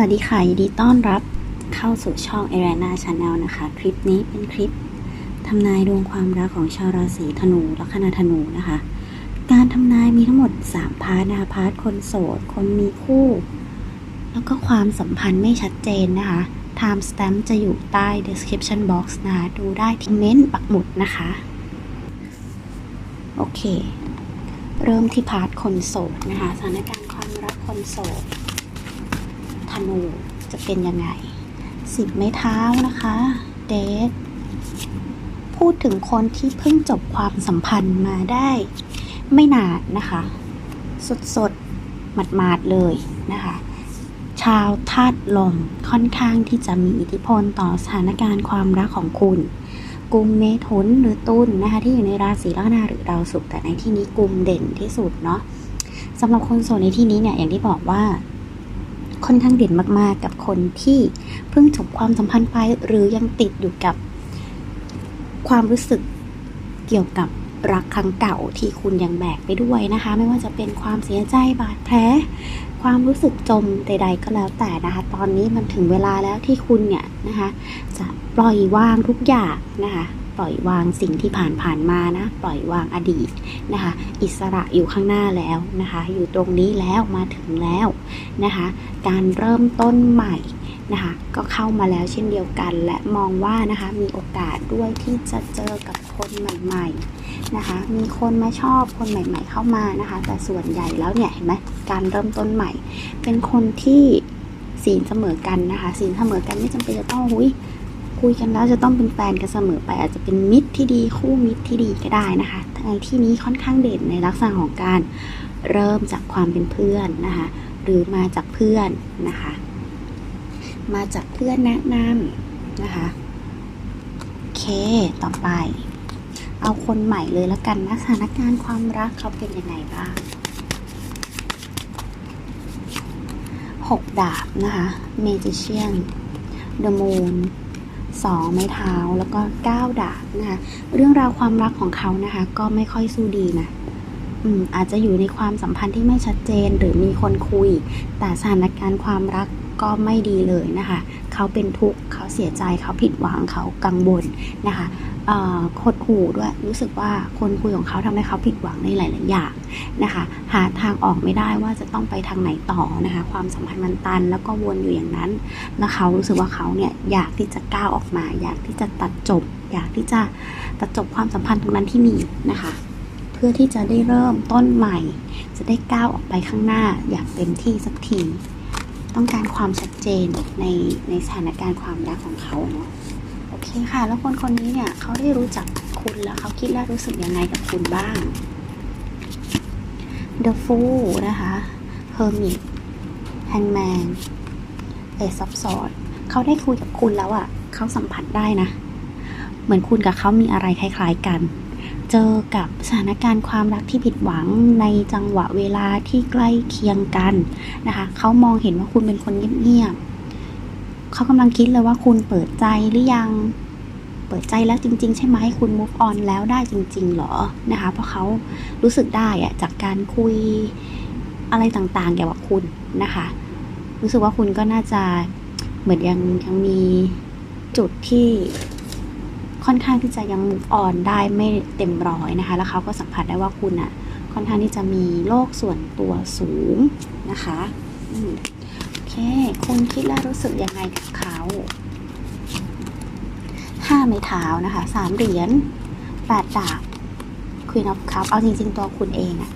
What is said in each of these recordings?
วัสดีค่ะ ยินดีต้อนรับเข้าสู่ช่อง a r i a n a Channel นะคะ คลิปนี้เป็นคลิปทำนายดวงความรักของชาวราศีธนูลัคนาธนูนะคะ การทำนายมีทั้งหมด 3 พาร์ทนะคะ พาร์ทคนโสด คนมีคู่ แล้วก็ความสัมพันธ์ไม่ชัดเจนนะคะ Time Stamp จะอยู่ใต้ description box นะคะดูได้ที่เม้นต์ปักหมุดนะคะ โอเค เริ่มที่พาร์ทคนโสดนะคะ สถานการณ์ความรักคนโสด นูจะเป็นยังไงสิบไม้เท้านะคะเดทพูดถึงคนที่เพิ่งจบความสัมพันธ์มาได้ไม่นานนะคะ สดสดหมาดหมาดๆเลยนะคะ ชาวธาตุลมค่อนข้างที่จะมีอิทธิพลต่อสถานการณ์ความรักของคุณกุมเมถุนหรือตุลนะคะ ที่อยู่ในราศีลัคนาหรือดาวศุกร์แต่ในที่นี้กุมเด่นที่สุดเนาะสำหรับคนโสดในที่นี้เนี่ยอย่างที่บอกว่า ค่อนข้างเด่นมากๆ กับคนที่เพิ่งจบความสัมพันธ์ไปหรือยังติดอยู่กับความรู้สึกเกี่ยวกับรักครั้งเก่าที่คุณยังแบกไปด้วยนะคะ ไม่ว่าจะเป็นความเสียใจบาดแผลความรู้สึกจมใด ๆ ก็แล้วแต่นะคะ ตอนนี้มันถึงเวลาแล้วที่คุณเนี่ยนะคะ จะปล่อยวางทุกอย่างนะคะ ล่อยวางสิ่งที่ผ่านผ่านมานะ ปล่อยวางอดีตนะคะ อิสระอยู่ข้างหน้าแล้วนะคะ อยู่ตรงนี้แล้วมาถึงแล้วนะคะ การเริ่มต้นใหม่นะคะก็เข้ามาแล้วเช่นเดียวกันและมองว่านะคะมีโอกาสด้วยที่จะเจอกับคนใหม่ๆนะคะ มีคนมาชอบคนใหม่ ๆ เข้ามานะคะ แต่ส่วนใหญ่แล้วเนี่ยเห็นไหมการเริ่มต้นใหม่ เป็นคนที่ศีลเสมอกันนะคะศีลเสมอกันไม่จำเป็นจะต้องหุย คุยกันแล้วจะต้องเป็นแฟนกันเสมอไปอาจจะเป็นมิตรที่ดีคู่มิตรที่ดีก็ได้นะคะในที่นี้ค่อนข้างเด่นในลักษณะของการเริ่มจากความเป็นเพื่อนนะคะหรือมาจากเพื่อนนะคะ มาจากเพื่อนแนะนำนะคะโอเคต่อไป เอาคนใหม่เลยแล้วกันนะสถานการณ์ความรักเขาเป็นยังไงบ้างหกดาบนะคะ Magician The Moon สอ งไม้เท้าแล้วก็เก้าดาบนะคะเรื่องราวความรักของเขานะคะ ก็ไม่ค่อยสู้ดีนะอืมอาจจะอยู่ในความสัมพันธ์ที่ไม่ชัดเจนหรือมีคนคุย แต่สถานการณ์ความรักก็ไม่ดีเลยนะคะ เขาเป็นทุกข์เขาเสียใจเขาผิดหวังเขากังวลนะคะ คดหูด้วยรู้สึกว่าคนคุยของเขาทำให้เขาผิดหวังในหลาย ๆ อย่างนะคะ หาทางออกไม่ได้ว่าจะต้องไปทางไหนต่อนะคะ ความสัมพันธ์มันตัน แล้วก็วนอยู่อย่างนั้น แล้วเขารู้สึกว่าเขาเนี่ยอยากที่จะก้าวออกมา อยากที่จะตัดจบ อยากที่จะตัดจบความสัมพันธ์ตรงนั้นที่มีนะคะ เพื่อที่จะได้เริ่มต้นใหม่ จะได้ก้าวออกไปข้างหน้า อย่างเต็มที่สักทีต้องการความชัดเจนในในสถานการณ์ความรักของเขาเนาะ เคค่ะแล้วคนคนนี้เนี่ยเขาได้รู้จักคุณแล้วเขาคิดและรู้สึกยังไงกับคุณบ้าง The Fool นะคะ Hermit Hangman Ace of Swords เขาได้คุยกับคุณแล้วอะ่ะเขาสัมผัสได้นะ เหมือนคุณกับเขามีอะไรคล้าย ๆ กัน เจอกับสถานการณ์ความรักที่ผิดหวังในจังหวะเวลาที่ใกล้เคียงกันนะคะเขามองเห็นว่าคุณเป็นคนเงียบๆ เขากำลังคิดเลยว่าคุณเปิดใจหรือยัง เปิดใจแล้วจริง ๆ ใช่ไหมคุณ move on แล้วได้จริง ๆ หรอนะคะ เพราะเขารู้สึกได้อะจากการคุยอะไรต่างๆเกี่ยวกับคุณนะคะ รู้สึกว่าคุณก็น่าจะเหมือนยังยังมีจุดที่ค่อนข้างที่จะยัง move on ได้ไม่เต็มร้อยนะคะ แล้วเขาก็สัมผัสได้ว่าคุณอะค่อนข้างที่จะมีโลกส่วนตัวสูงนะคะอืม คคุณคิดและรู้สึกยังไงกับเขาห้าไม้เท้านะคะสามเหรียญแปดดาบ Queen of Cup เอาจริง ๆ ตัวคุณเองอะ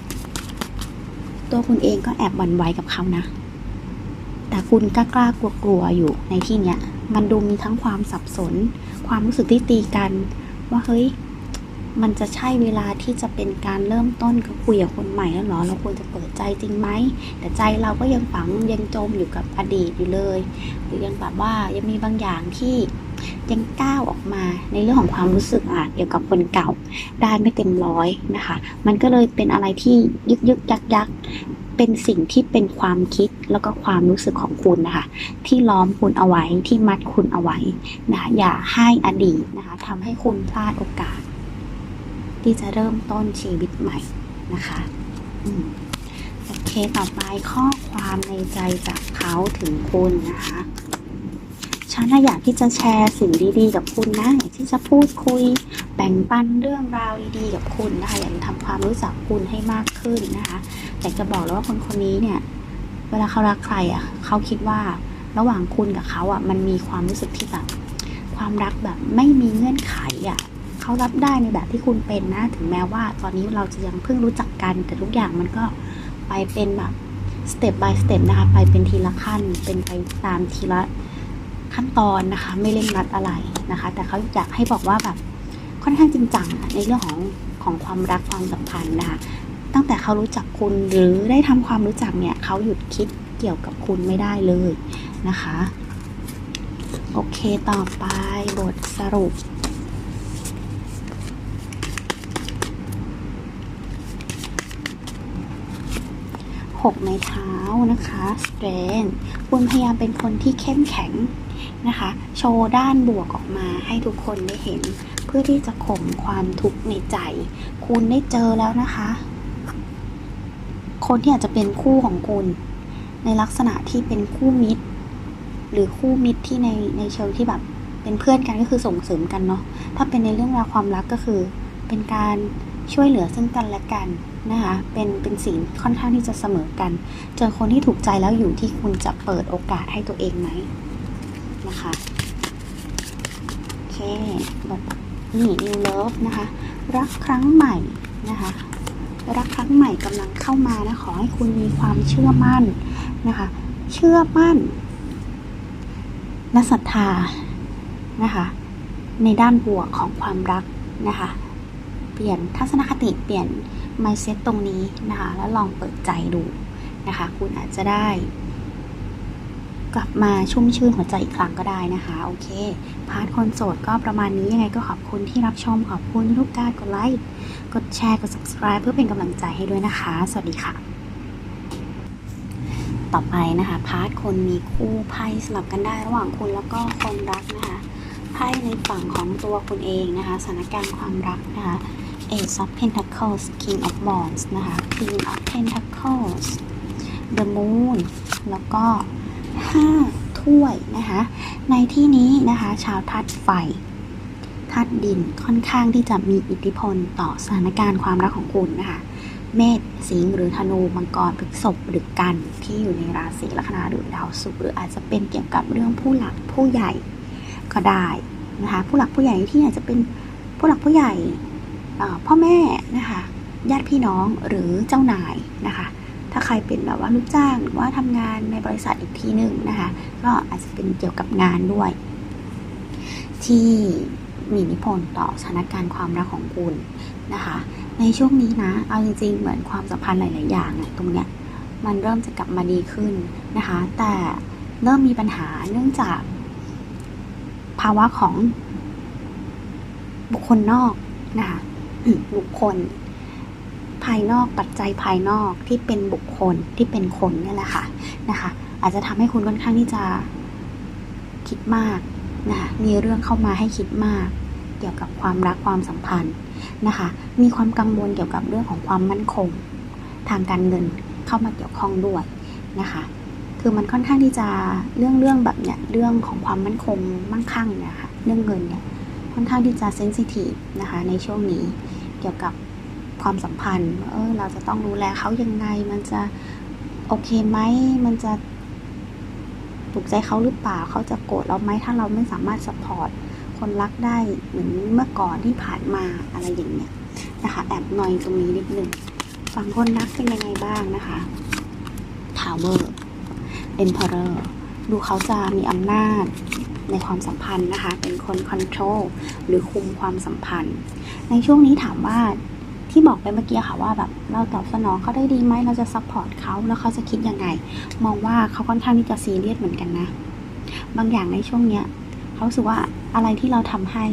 ตัวคุณเองก็แอบหวั่นไหวกับเขานะ แต่คุณกล้ากล้ากลัวกลัวๆอยู่ในที่เนี้ย มันดูมีทั้งความสับสน ความรู้สึกที่ตีกัน ว่าเฮ้ย มันจะใช่เวลาที่จะเป็นการเริ่มต้นกับคุยกับคนใหม่แล้วเหรอ เราควรจะเปิดใจจริงไหม แต่ใจเราก็ยังฝังยังจมอยู่กับอดีตอยู่เลย หรือยังแบบว่ายังมีบางอย่างที่ยังก้าวออกมาในเรื่องของความรู้สึกอะเกี่ยวกับคนเก่าได้ไม่เต็มร้อยนะคะ มันก็เลยเป็นอะไรที่ยึกยึกยักยักเป็นสิ่งที่เป็นความคิดแล้วก็ความรู้สึกของคุณนะคะ ที่ล้อมคุณเอาไว้ที่มัดคุณเอาไว้นะคะอย่าให้อดีตนะคะทำให้คุณพลาดโอกาส ที่จะเริ่มต้นชีวิตใหม่นะคะอืมโอเคต่อไปข้อความในใจจากเขาถึงคุณนะคะฉันอยากที่จะแชร์สิ่งดีๆ กับคุณนะอยากที่จะพูดคุยแบ่งปันเรื่องราวดีๆกับคุณนะคะอยากทำความรู้จักคุณให้มากขึ้นนะคะอยากจะบอกเลยว่าคนคนนี้เนี่ย เวลาเขารักใครอะเขาคิดว่าระหว่างคุณกับเขาอะมันมีความรู้สึกที่แบบความรักแบบไม่มีเงื่อนไขอะ เขารับได้ในแบบที่คุณเป็นนะ ถึงแม้ว่าตอนนี้เราจะยังเพิ่งรู้จักกัน แต่ทุกอย่างมันก็ไปเป็นแบบสเต็ป by สเต็ปนะคะไปเป็นทีละขั้น เป็นไปตามทีละขั้นตอนนะคะ ไม่เร่งรัดอะไรนะคะ แต่เขาอยากให้บอกว่าแบบค่อนข้างจริงจังในเรื่องของของความรักความสัมพันธ์นะคะตั้งแต่เขารู้จักคุณหรือได้ทำความรู้จักเนี่ยเขาหยุดคิดเกี่ยวกับคุณไม่ได้เลยนะคะ โอเคต่อไปบทสรุป หกไม้เท้านะคะ strength คุณพยายามเป็นคนที่เข้มแข็งนะคะ โชว์ด้านบวกออกมาให้ทุกคนได้เห็น เพื่อที่จะข่มความทุกข์ในใจ คุณได้เจอแล้วนะคะ คนที่อาจจะเป็นคู่ของคุณ ในลักษณะที่เป็นคู่มิตร หรือคู่มิตรที่ในในเชิงที่แบบเป็นเพื่อนกันก็คือส่งเสริมกันเนาะถ้าเป็นในเรื่องราวความรักก็คือเป็นการ ช่วยเหลือซึ่งกันและกันนะคะเป็นเป็นสิ่งค่อนข้างที่จะเสมอกันเจอคนที่ถูกใจแล้วอยู่ที่คุณจะเปิดโอกาสให้ตัวเองไหมนะคะโอเคแบบนี่ new love นะคะ รักครั้งใหม่นะคะรักครั้งใหม่กำลังเข้ามานะขอให้คุณมีความเชื่อมั่นนะคะ เชื่อมั่นและศรัทธานะคะ ในด้านบวกของความรักนะคะ เปลี่ยนทัศนคติเปลี่ยน mindset ตรงนี้นะคะ แล้วลองเปิดใจดูนะคะ คุณอาจจะได้ กลับมาชุ่มชื่นหัวใจอีกครั้งก็ได้นะคะ โอเค พาร์ทคนโสดก็ประมาณนี้ยังไงก็ขอบคุณที่รับชมขอบคุณทุกการกดไลค์กดแชร์กด subscribe เพื่อเป็นกำลังใจให้ด้วยนะคะ สวัสดีค่ะ ต่อไปนะคะ พาร์ทคนมีคู่ไพ่สลับกันได้ระหว่างคุณแล้วก็คนรักนะคะไพ่ในฝั่งของตัวคุณเองนะคะสถานการณ์ความรักนะคะ Ace of Pentacles King of Wands นะคะ King of Pentacles The Moon แล้วก็ 5 ถ้วยนะคะ ในที่นี้นะคะชาวทัดไฟทัดดินค่อนข้างที่จะมีอิทธิพลต่อสถานการณ์ความรักของคุณนะคะ เมษสิงห์หรือธนูมังกรพฤษภหรือกันที่อยู่ในราศีลัคนาหรือดาวศุกร์หรืออาจจะเป็นเกี่ยวกับเรื่องผู้หลักผู้ใหญ่ก็ได้นะคะผู้หลักผู้ใหญ่ที่อาจจะเป็นผู้หลักผู้ใหญ่ พ่อแม่นะคะญาติพี่น้องหรือเจ้านายนะคะ ถ้าใครเป็นแบบว่าลูกจ้างหรือว่าทำงานในบริษัทอีกทีหนึ่งนะคะก็อาจจะเป็นเกี่ยวกับงานด้วย ที่มีอิทธิพลต่อสถานการณ์ความรักของคุณนะคะ ในช่วงนี้นะเอาจริงๆ เหมือนความสัมพันธ์หลาย ๆ อย่างตรงเนี้ยมันเริ่มจะกลับมาดีขึ้นนะคะ แต่เริ่มมีปัญหาเนื่องจาก ภาวะของบุคคลนอกนะคะ อืมบุคคล ภายนอกปัจจัยภายนอกที่เป็นบุคคลที่เป็นคนนี่แหละค่ะนะคะ อาจจะทำให้คุณค่อนข้างที่จะคิดมากนะคะมีเรื่องเข้ามาให้คิดมาก เกี่ยวกับความรักความสัมพันธ์นะคะ มีความกังวลเกี่ยวกับเรื่องของความมั่นคง ทางการเงินเข้ามาเกี่ยวข้องด้วยนะคะ คือมันค่อนข้างที่จะเรื่องเรื่องแบบเนี้ยเรื่องของความมั่นคงมั่งคั่งเนี่ยค่ะเรื่องเงินเนี่ย ค่อนข้างที่จะเซนซิทีฟนะคะในช่วงนี้เกี่ยวกับความสัมพันธ์เออเราจะต้องดูแลเขายังไง มันจะโอเคไหมมันจะถูกใจเขาหรือเปล่าเขาจะโกรธเราไหมถ้าเราไม่สามารถสปอร์ตคนรักได้เหมือนเมื่อก่อนที่ผ่านมาอะไรอย่างเงี้ยนะคะแอบหน่อยตรงนี้นิดนึงฝั่งคนรักเป็นยังไงบ้างนะคะ Tower Emperor ดูเขาจะมีอำนาจ ในความสัมพันธ์นะคะ เป็นคน control หรือคุมความสัมพันธ์ ในช่วงนี้ถามว่าที่บอกไปเมื่อกี้ค่ะว่าแบบเราตอบสนองเขาได้ดีไหมเราจะซัพพอร์ตเขาแล้วเขาจะคิดยังไง มองว่าเขาค่อนข้างที่จะซีเรียสเหมือนกันนะ บางอย่างในช่วงเนี้ยเขารู้สึกว่าอะไรที่เราทำให้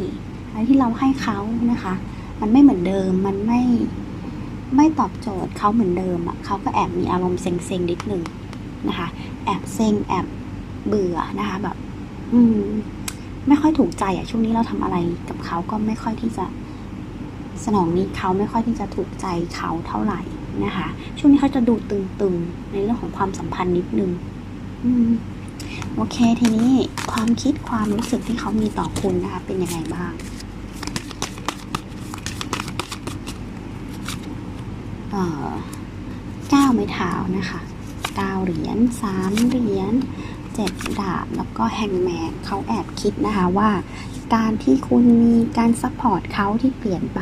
อะไรที่เราให้เขานะคะ มันไม่เหมือนเดิมมันไม่ไม่ตอบโจทย์เขาเหมือนเดิมอะเขาก็แอบมีอารมณ์เซ็งๆนิดนึงนะคะ แอบเซ็งแอบเบื่อนะคะแบบ อืม ไม่ค่อยถูกใจอะช่วงนี้เราทำอะไรกับเขาก็ไม่ค่อยที่จะสนองนี้เขาไม่ค่อยที่จะถูกใจเขาเท่าไหร่นะคะ ช่วงนี้เขาจะดูตึงๆ ในเรื่องของความสัมพันธ์นิดนึง อืม โอเคทีนี้ความคิดความรู้สึกที่เขามีต่อคุณนะคะ เป็นยังไงบ้างเก้าไม้เท้านะคะเก้าเหรียญสามเหรียญ เจ็ดาบแล้วก็แฮงแมนเขาแอบคิดนะคะว่า การที่คุณมีการซัพพอร์ตเขาที่เปลี่ยนไป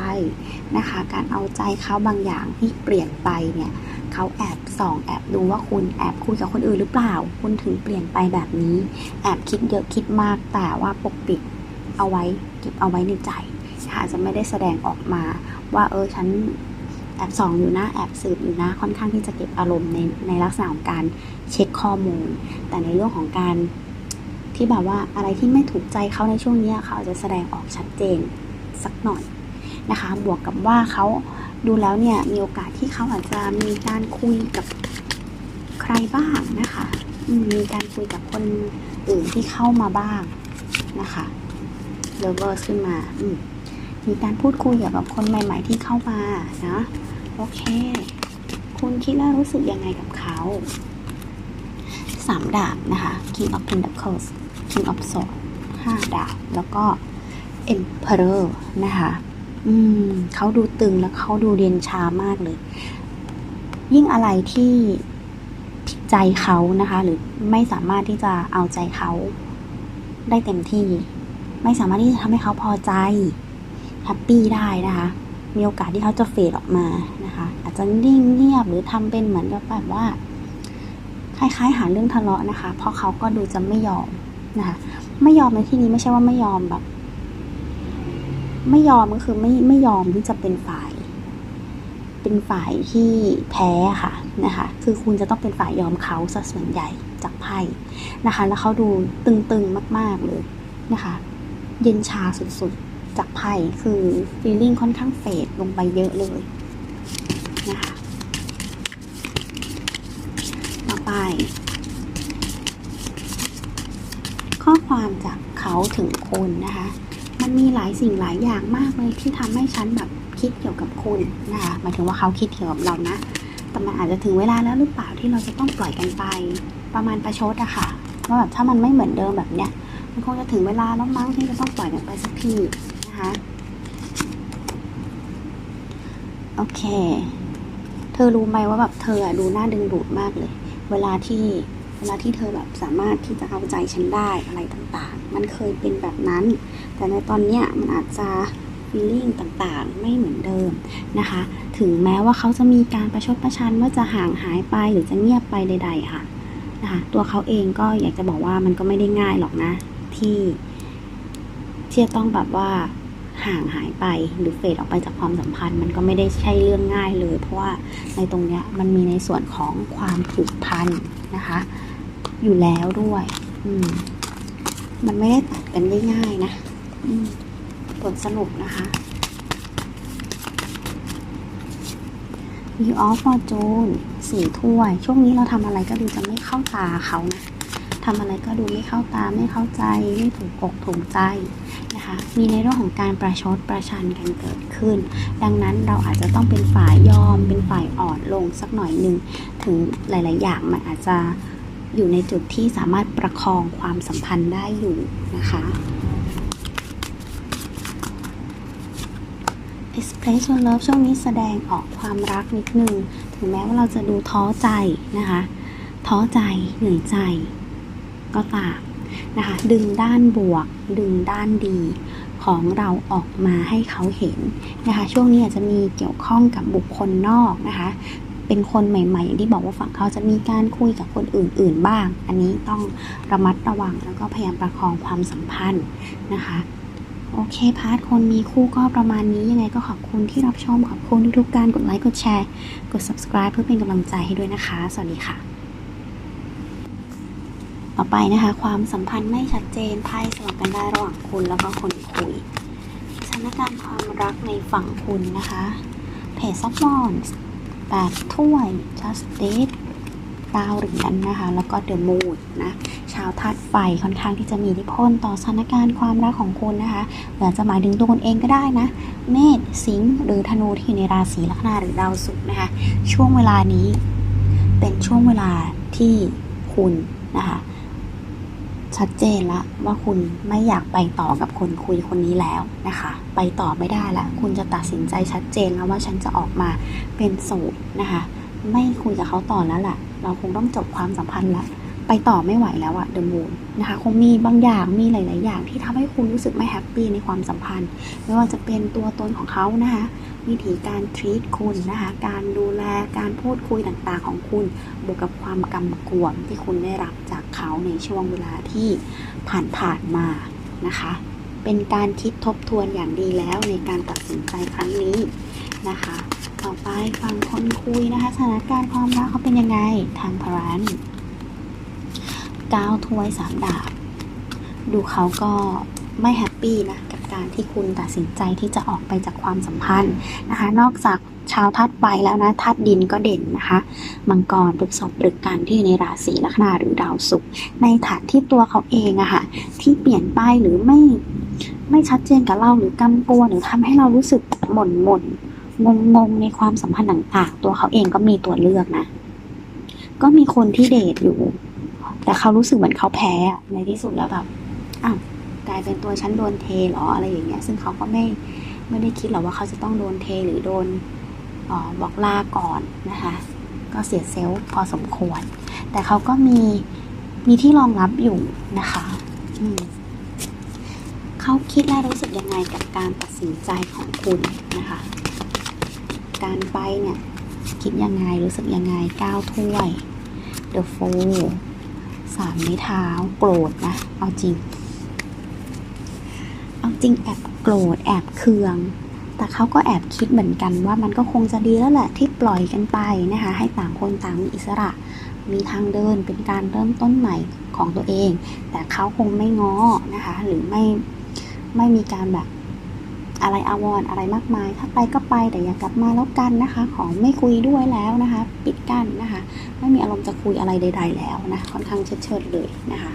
นะคะ การเอาใจเขาบางอย่างที่เปลี่ยนไปเนี่ยเขาแอบส่องแอบดูว่าคุณแอบคุยกับคนอื่นหรือเปล่า คุณถึงเปลี่ยนไปแบบนี้ แอบคิดเยอะคิดมากแต่ว่าปกปิดเอาไว้เก็บเอาไว้ในใจนะคะจะไม่ได้แสดงออกมาว่าเออฉัน แอบส่องอยู่นะแอบสืบอยู่นะค่อนข้างที่จะเก็บอารมณ์ในในลักษณะของการเช็คข้อมูล แต่ในเรื่องของการที่แบบว่าอะไรที่ไม่ถูกใจเขาในช่วงนี้เขาจะแสดงออกชัดเจนสักหน่อยนะคะ บวกกับว่าเขาดูแล้วเนี่ยมีโอกาสที่เขาอาจจะมีการคุยกับใครบ้างนะคะ มีการคุยกับคนอื่นที่เข้ามาบ้างนะคะเลเวอร์ขึ้นมามมีการพูดคุยเกี่ยวกับคนใหม่ ๆ ที่เข้ามานะ โอเค คุณคิดแล้วรู้สึกยังไงกับเขา สามดาบนะคะ King of Pentacles King of Swords ห้าดาบ แล้วก็ Emperor นะคะ อืมเขาดูตึงแล้วเขาดูเรียนช้ามากเลย ยิ่งอะไรที่ผิดใจเขานะคะ หรือไม่สามารถที่จะเอาใจเขาได้เต็มที่ ไม่สามารถที่จะทำให้เขาพอใจแฮปปี้ได้นะคะ มีโอกาสที่เขาจะเฟดออกมา อาจจะนิ่งเงียบหรือทำเป็นเหมือนกับแบบว่า คล้ายๆ หาเรื่องทะเลาะนะคะ เพราะเขาก็ดูจะไม่ยอมนะคะ ไม่ยอมในที่นี้ไม่ใช่ว่าไม่ยอมแบบ ไม่ยอมก็คือไม่ไม่ยอมที่จะเป็นฝ่าย เป็นฝ่ายที่แพ้ค่ะนะคะ คือคุณจะต้องเป็นฝ่ายยอมเขาซะส่วนใหญ่จากไพ่นะคะ แล้วเขาดูตึงๆมาก ๆเลยนะคะ เย็นชาสุดๆจากไพ่คือฟีลลิ่งค่อนข้างเฟดลงไปเยอะเลย นะคะ ต่อไป ข้อความจากเขาถึงคุณนะคะ มันมีหลายสิ่งหลายอย่างมากเลยที่ทำให้ฉันแบบคิดเกี่ยวกับคุณนะคะหมายถึงว่าเขาคิดเกี่ยวกับเรานะ แต่มันอาจจะถึงเวลาแล้วหรือเปล่าที่เราจะต้องปล่อยกันไป ประมาณประชดอะค่ะว่าแบบถ้ามันไม่เหมือนเดิมแบบเนี้ยมันคงจะถึงเวลาแล้วมั้งที่จะต้องปล่อยกันไปสักทีนะคะ โอเค ธอรู้ไหมว่าแบบเธอดูน่าดึงดูดมากเลย เวลาที่เวลาที่เธอแบบสามารถที่จะเอาใจฉันได้อะไรต่างๆ มันเคยเป็นแบบนั้น แต่ในตอนเนี้ยมันอาจจะ feeling ต่างๆ ไม่เหมือนเดิมนะคะ ถึงแม้ว่าเขาจะมีการประชดประชันว่าจะห่างหายไปหรือจะเงียบไปใด ๆ ค่ะนะคะตัวเขาเองก็อยากจะบอกว่ามันก็ไม่ได้ง่ายหรอกนะ ที่ที่จะต้องแบบว่า ห่างหายไปหรือเฟดออกไปจากความสัมพันธ์ มันก็ไม่ได้ใช่เรื่องง่ายเลย เพราะว่าในตรงเนี้ยมันมีในส่วนของความผูกพันนะคะ อยู่แล้วด้วยอืมมันไม่ได้ตัดกันได้ง่ายนะผลสรุปนะคะ View of Fortune สี่ถ้วย ช่วงนี้เราทำอะไรก็ดูจะไม่เข้าตาเขานะ ทำอะไรก็ดูไม่เข้าตาไม่เข้าใจไม่ถูกอกถูกใจนะคะมีในเรื่องของการประชดประชันกันเกิดขึ้น ดังนั้นเราอาจจะต้องเป็นฝ่ายยอม เป็นฝ่ายอ่อนลงสักหน่อยหนึ่งถึงหลาย ๆ อย่างมันอาจจะอยู่ในจุดที่สามารถประคองความสัมพันธ์ได้อยู่นะคะ Express your love ช่วงนี้แสดงออกความรักนิดนึง ถึงแม้ว่าเราจะดูท้อใจนะคะ ท้อใจเหนื่อยใจ ก็ตามนะคะ ดึงด้านบวก ดึงด้านดีของเราออกมาให้เขาเห็นนะคะ ช่วงนี้อาจจะมีเกี่ยวข้องกับบุคคลนอกนะคะ เป็นคนใหม่ๆ อย่างที่บอกว่าฝั่งเขาจะมีการคุยกับคนอื่น ๆ บ้าง อันนี้ต้องระมัดระวังแล้วก็พยายามประคองความสัมพันธ์นะคะโอเคพาร์ทคนมีคู่ก็ประมาณนี้ยังไงก็ขอบคุณที่รับชมขอบคุณทุกๆการกดไลค์กดแชร์ กด subscribe เพื่อเป็นกำลังใจให้ด้วยนะคะ สวัสดีค่ะ ต่อไปนะคะ ความสัมพันธ์ไม่ชัดเจนไพ่สลับกันได้ระหว่างคุณแล้วก็คนคุยสถานการณ์ความรักในฝั่งคุณนะคะเพจซับมอนแปดถ้วย just date ดาวเหรียญนะคะ แล้วก็เดอะมูดนะ ชาวธาตุไฟค่อนข้างที่จะมีอิทธิพลต่อสถานการณ์ความรักของคุณนะคะหรือจะหมายถึงตัวคุณเองก็ได้นะ เมษสิงห์หรือธนูที่อยู่ในราศีลัคนาหรือดาวศุกร์นะคะ ช่วงเวลานี้เป็นช่วงเวลาที่คุณนะคะ ชัดเจนละว่าคุณไม่อยากไปต่อกับคนคุยคนนี้แล้วนะคะ ไปต่อไม่ได้ละคุณจะตัดสินใจชัดเจนแล้วว่าฉันจะออกมาเป็นโสดนะคะ ไม่คุยกับเขาต่อแล้วล่ะ เราคงต้องจบความสัมพันธ์ละ ไปต่อไม่ไหวแล้วอะเดอะมูนนะคะคงมีบางอย่างมีหลาย ๆ อย่างที่ทำให้คุณรู้สึกไม่แฮปปี้ในความสัมพันธ์ ไม่ว่าจะเป็นตัวตนของเขานะคะวิธีการทรีตคุณนะคะการดูแลการพูดคุยต่างๆของคุณบวกกับความกำกวมที่คุณได้รับจากเขาในช่วงเวลาที่ผ่านๆมานะคะ เป็นการคิดทบทวนอย่างดีแล้วในการตัดสินใจครั้งนี้นะคะ ต่อไปฟังคนคุยนะคะ สถานการณ์ความรักเขาเป็นยังไงทางพรัน ก้าถ้วยสามดาบ ดูเขาก็ไม่แฮปปี้นะกับการที่คุณตัดสินใจที่จะออกไปจากความสัมพันธ์นะคะ นอกจากชาวธาตุไฟแล้วนะธาตุดินก็เด่นนะคะ มังกรพฤษภหรือการที่อยู่ในราศีลัคนาหรือดาวศุกร์ในฐานที่ตัวเขาเองอะค่ะที่เปลี่ยนไปหรือไม่ไม่ชัดเจนกับเราหรือกำกวหรือทำให้เรารู้สึกหม่นหม่นงงงๆในความสัมพันธ์ต่างๆ ตัวเขาเองก็มีตัวเลือกนะ ก็มีคนที่เดทอยู่ แต่เขารู้สึกเหมือนเขาแพ้ในที่สุดแล้วแบบอ้าวกลายเป็นตัวฉันโดนเทหรออะไรอย่างเงี้ย ซึ่งเขาก็ไม่ไม่ได้คิดหรอกว่าเขาจะต้องโดนเทหรือโดนออบอกลาก่อนนะคะ ก็เสียเซลล์พอสมควร แต่เขาก็มีมีที่รองรับอยู่นะคะอืมเขาคิดและรู้สึกยังไงกับการตัดสินใจของคุณนะคะ การไปเนี่ยคิดยังไงรู้สึกยังไงก้าวถ้วยเดอะโฟ สามไม้เท้าโกรธนะ เอาจริง เอาจริงแอบโกรธแอบเคือง แต่เขาก็แอบคิดเหมือนกันว่ามันก็คงจะดีแล้วแหละที่ปล่อยกันไปนะคะ ให้ต่างคนต่างมีอิสระ มีทางเดินเป็นการเริ่มต้นใหม่ของตัวเอง แต่เขาคงไม่ง้อนะคะ หรือไม่ไม่มีการแบบ อะไรอาวรอะไรมากมาย ถ้าไปก็ไปแต่อย่ากลับมาแล้วกันนะคะ ของไม่คุยด้วยแล้วนะคะ ปิดกั้นนะคะ ไม่มีอารมณ์จะคุยอะไรใด ๆ แล้วนะค่อนข้างเชิดๆเลยนะคะ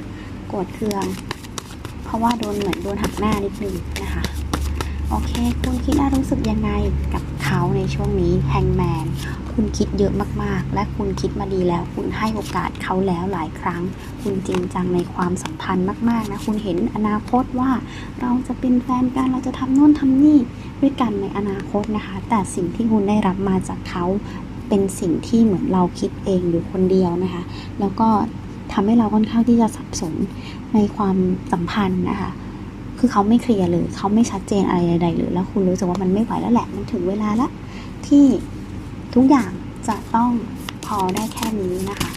โกรธเคือง เพราะว่าโดนเหมือนโดนหักหน้านิดนึงนะคะโอเค คุณคิดว่ารู้สึกยังไงกับเขาในช่วงนี้แฮงแมน คุณคิดเยอะมากๆ และคุณคิดมาดีแล้ว คุณให้โอกาสเขาแล้วหลายครั้ง คุณจริงจังในความสัมพันธ์มากๆนะ คุณเห็นอนาคตว่าเราจะเป็นแฟนกันเราจะทำโน่นทำนี่ด้วยกันในอนาคตนะคะ แต่สิ่งที่คุณได้รับมาจากเขาเป็นสิ่งที่เหมือนเราคิดเองอยู่คนเดียวนะคะ แล้วก็ทำให้เราค่อนข้างที่จะสับสนในความสัมพันธ์นะคะคือเขาไม่เคลียร์เลย เขาไม่ชัดเจนอะไรใดๆเลย แล้วคุณรู้สึกว่ามันไม่ไหวแล้วแหละ มันถึงเวลาล้วที่ ทุกอย่างจะต้องพอได้แค่นี้นะคะ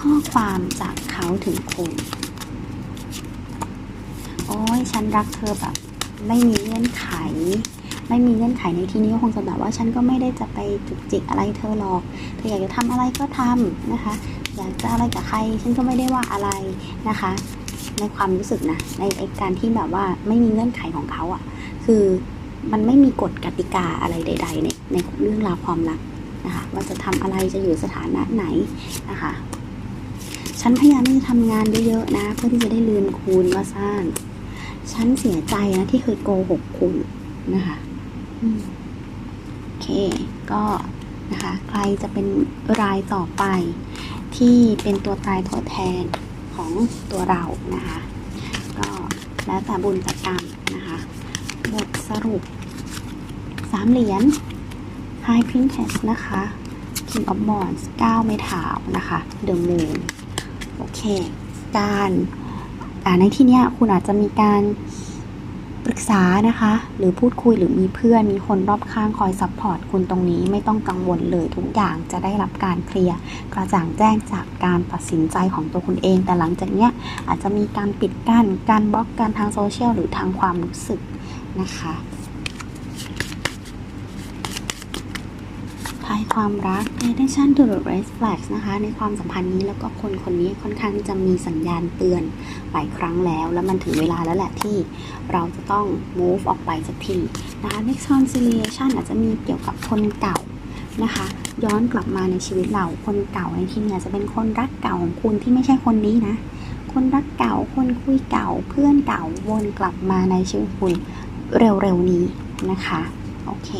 ข้อความจากเขาถึงคุณโอ้ยฉันรักเธอแบบไม่มีเงื่อนไข ไม่มีเงื่อนไขในที่นี้ก็คงจะแบบว่าฉันก็ไม่ได้จะไปจุกจิกอะไรเธอหรอก เธออยากจะทำอะไรก็ทำนะคะ อยากจะอะไรกับใคร ฉันก็ไม่ได้ว่าอะไรนะคะ ในความรู้สึกนะในการที่แบบว่าไม่มีเงื่อนไขของเขาอะ่ะ คือ มันไม่มีกฎกติกาอะไรใด ๆ ในในเรื่องราวความรักนะคะว่าจะทำอะไรจะอยู่สถานะไหนนะคะฉันพยายามที่จะทำงานเยอะๆนะ เพื่อที่จะได้ลืมคุณว่าสร้างฉันเสียใจนะที่เคยโกหกคุณนะคะโอเค ก็นะคะใครจะเป็นรายต่อไป ที่เป็นตัวตายตัวแทนของตัวเรานะคะ ก็แล้วแต่บุญแต่กรรมนะคะ บทสรุป สามเหรียญ High Princess นะคะ King of Wands 9ไม้เท้านะคะ The Moon โอเค การในที่นี้คุณอาจจะมีการปรึกษานะคะ หรือพูดคุยหรือมีเพื่อนมีคนรอบข้างคอยซัพพอร์ตคุณตรงนี้ไม่ต้องกังวลเลยทุกอย่างจะได้รับการเคลียร์กระจ่างแจ้งจากการตัดสินใจของตัวคุณเอง แต่หลังจากเนี้ยอาจจะมีการปิดกั้นการบล็อกการทางโซเชียลหรือทางความรู้สึกนะคะ ทาย ความรัก attention to the red flags นะคะ ในความสัมพันธ์นี้แล้วก็คนคนนี้ค่อนข้างที่จะมีสัญญาณเตือนหลายครั้งแล้ว แล้วมันถึงเวลาแล้วแหละที่เราจะต้อง move ออกไปสักทีนะคะ next conciliation อาจจะมีเกี่ยวกับคนเก่านะคะย้อนกลับมาในชีวิตเราคนเก่าในที่นี้จะเป็นคนรักเก่าของคุณที่ไม่ใช่คนนี้นะ คนรักเก่าคนคุยเก่า เพื่อนเก่าวนกลับมาในชีวิตคุณเร็วๆนี้นะคะ โอเค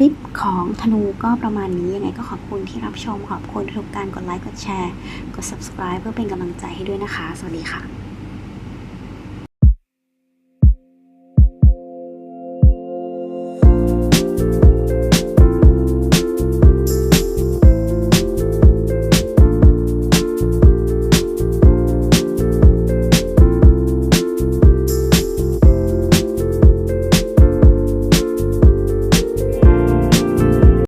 ลิปของธนูก็ประมาณนี้ยังไงก็ขอบคุณที่รับชมขอบคุณทุกการกดไลค์กดแชร์ กด subscribe เพื่อเป็นกำลังใจให้ด้วยนะคะ สวัสดีค่ะ